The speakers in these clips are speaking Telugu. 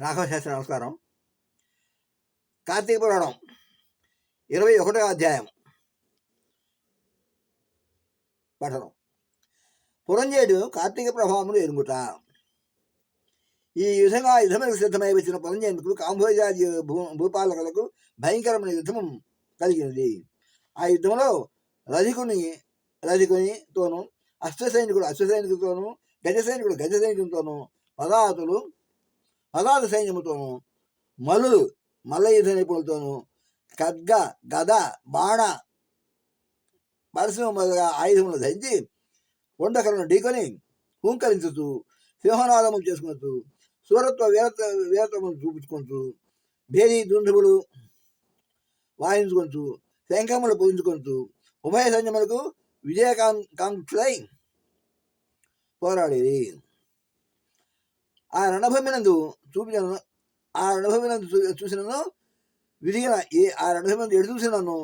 రాఘవ శాస్త్రి నమస్కారం. కార్తీక పురాణం ఇరవై ఒకటో అధ్యాయం. పఠనం. పురంజేయుడు కార్తీక ప్రభావములు ఎరుగుట. ఈ విధంగా యుద్ధములకు సిద్ధమై వచ్చిన పురంజేందుకు కాంభోజాది భూ భూపాలకులకు భయంకరమైన యుద్ధము కలిగినది. ఆ యుద్ధంలో రధికుని రధికునితోనూ అశ్వసైనికుడు అశ్వసైనికులతోనూ గజ సైనికుడు గజ సైనికులతోనూ పదాతులు పదార్థ సైన్యముతోనూ మలు మల్లయుధ నిపుణులతోనూ ఖడ్గ గద బాణ పరిశ్రమ మొదలుగా ఆయుధములు ధరించి వండకలను ఢీకొని హూంకరించుతూ సింహనాదములు చేసుకుంటూ సూరత్వ వీరత్వ వీరత్వములు చూపించుకుంటూ భేరీ దుందుములు వాయించుకుంటూ శంఖములు పూజించుకుంటూ ఉభయ సైన్యములకు విజయకాంక్షులై పోరాడేది. ఆ రణభూమినందు చూపించను ఆ రణభూమినందు చూ- చూసినను విరిగిన ఏ ఆ రణభూమినందు ఎడు చూసినను?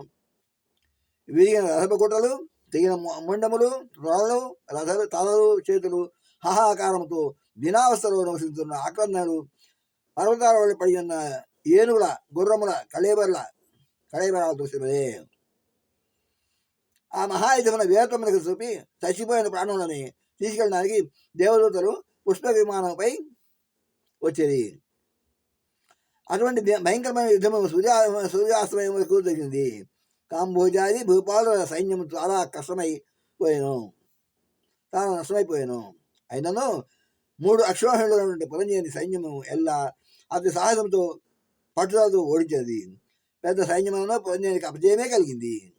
విరిగిన రథపగుట్టలు తెగిన మొ- మొండములు రాళ్ళు రథలు తలలు చేతులు హాహాకారంతో దినావస్థలో నివసిస్తున్న ఆక్రందనలు పర్వతాల వల్ల పడి ఉన్న ఏనుగుల గుర్రముల కళేబర్ల కళేబరాలు చూసినవే. ఆ మహాయుధమున వీరత్వములకు చూపి చచ్చిపోయిన ప్రాణులని తీసుకెళ్ళడానికి దేవదూతలు పుష్ప విమానంపై వచ్చేది. అటువంటి భయంకరమైన యుద్ధము సూర్యా సూర్యాస్తమయం వరకు జరిగింది. కాంబోజాది భూపాల సైన్యం చాలా కష్టమై పోయాను చాలా నష్టమైపోయాను. అయినను మూడు అక్షోహిణులు ఉన్నటువంటి పురంజేని సైన్యము ఎల్లా అతి సాహసంతో పట్టుదలతో ఓడించేది. పెద్ద సైన్యములను పురంజేనికి అపజయమే కలిగింది.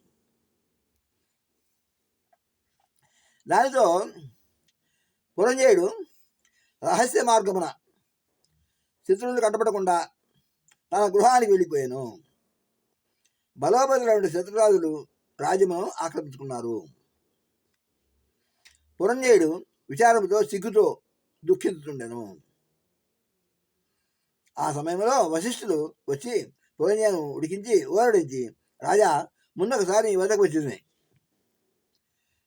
దానితో పురంజేయుడు రహస్య మార్గమున శత్రువులు కట్టబడకుండా తన గృహానికి వెళ్ళిపోయాను. బలోపతులైన శత్రురాజులు రాజ్యమును ఆక్రమించుకున్నారు. పురంజయుడు విచారముతో సిగ్గుతో దుఃఖిస్తుండెను ఆ సమయంలో వశిష్ఠులు వచ్చి పురంజయును ఉడికించి ఓరడించి రాజా ముందొకసారి నీ వద్దకు వచ్చింది.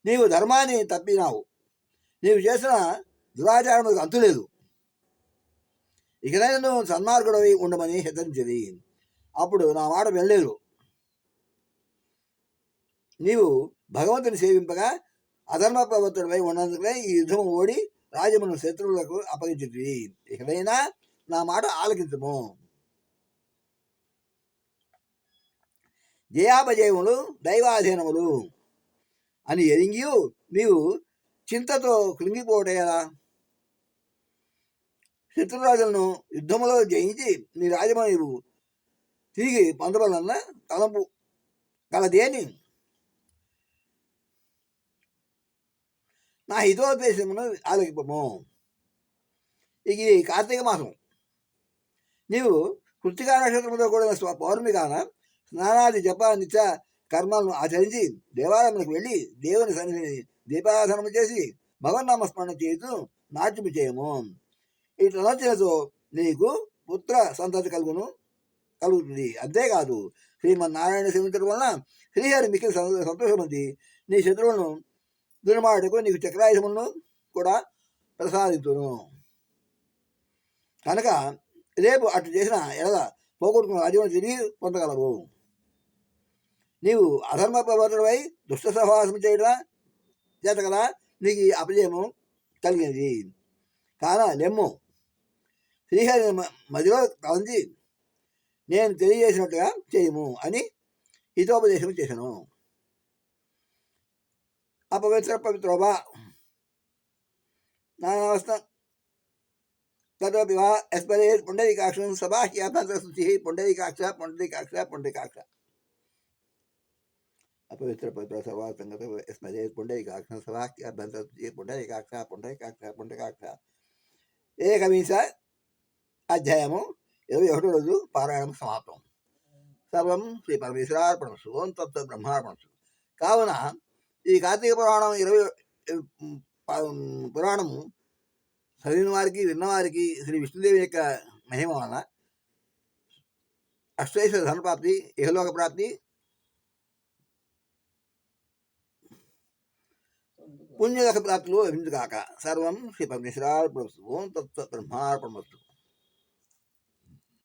నీవు ధర్మాన్ని తప్పినావు. నీవు చేసిన దురాచారములకు అంతులేదు. ఇకనైనా నువ్వు సన్మార్గుడవి ఉండమని హెచ్చరించింది అప్పుడు నా మాట వెళ్ళలేదు నీవు భగవంతుని సేవింపగా అధర్మ ప్రవర్తుడిపై ఉన్నందుకనే ఈ యుద్ధం ఓడి రాజమును శత్రువులకు అప్పగించింది ఇకనైనా నా మాట ఆలకించము. జయాపజయములు దైవాధీనములు అని ఎరింగి నీవు చింతతో కృంగిపోవటేలా శత్రురాజులను యుద్ధములో జయించి నీ రాజమణివు తిరిగి పొందవలన్న తలంపు కలదేని నా హితోపేశమును ఆలోకిపము. ఇక ఇది కార్తీక మాసం. నీవు కృతికా నక్షత్రంతో కూడిన స్వ పౌర్ణమి కాన స్నానాది జప నిత్య కర్మలను ఆచరించి దేవాలయములకు వెళ్ళి దేవుని సన్నిధిని దీపారాధనము చేసి భగవన్నామస్మరణ చేస్తూ నాట్యము చేయము. ఇట్లా చేసో నీకు పుత్ర సంతతి కలుగును కలుగుతుంది. అంతేకాదు శ్రీమన్నారాయణ సేవించడం వలన శ్రీహరి మిక్కిలి సంతో- సంతోషమంది. నీ శత్రువులను దుర్మాటకు నీకు చక్రాయుధములను కూడా ప్రసాదించును. కనుక రేపు అటు చేసిన ఎడల పోగొట్టుకున్న రాజ్యం తిరిగి పొందగలవు. నీవు అధర్మ ప్రవర్తనపై దుష్ట సహవాసం చేయడం చేత కదా నీకు అపజయము కలిగినది కాన లెమ్ము శ్రీహరి మదిలో తలంచి నేను తెలియజేసినట్టుగా చేయము అని హితోపదేశం చేశాను. అపవిత్ర పవిత్రోభా నానావస్థ తదోపి వా ఎస్పరే పుండరీకాక్షం సభాహ్యాభ్యంతరశుచి పుండరీకాక్ష పుండరీకాక్ష పుండరీకాక్ష. అపవిత్ర పవిత్ర సభాసంగత ఎస్మరే పుండరీకాక్షం సభాహ్యాభ్యంతరశుచి పుండరీకాక్ష పుండరీకాక్ష పుండరీకాక్ష. ఏకవింశ అధ్యాయము ఇరవై ఒకటో రోజు పారాయణం సమాప్తం. సర్వం శ్రీ పరమేశ్వరార్పణసు ఓం తత్వ బ్రహ్మార్పణసు కావున ఈ కార్తీక పురాణం ఇరవై పురాణము చదివిన వారికి విన్నవారికి శ్రీ విష్ణుదేవి యొక్క మహిమ వలన అష్టైశ్వర ధనప్రాప్తి ఇహలోక ప్రాప్తి పుణ్యలోక ప్రాప్తిలో లభించుగాక. సర్వం శ్రీ పరమేశ్వరార్పణసు ఓం తత్వ బ్రహ్మార్పణమస్తు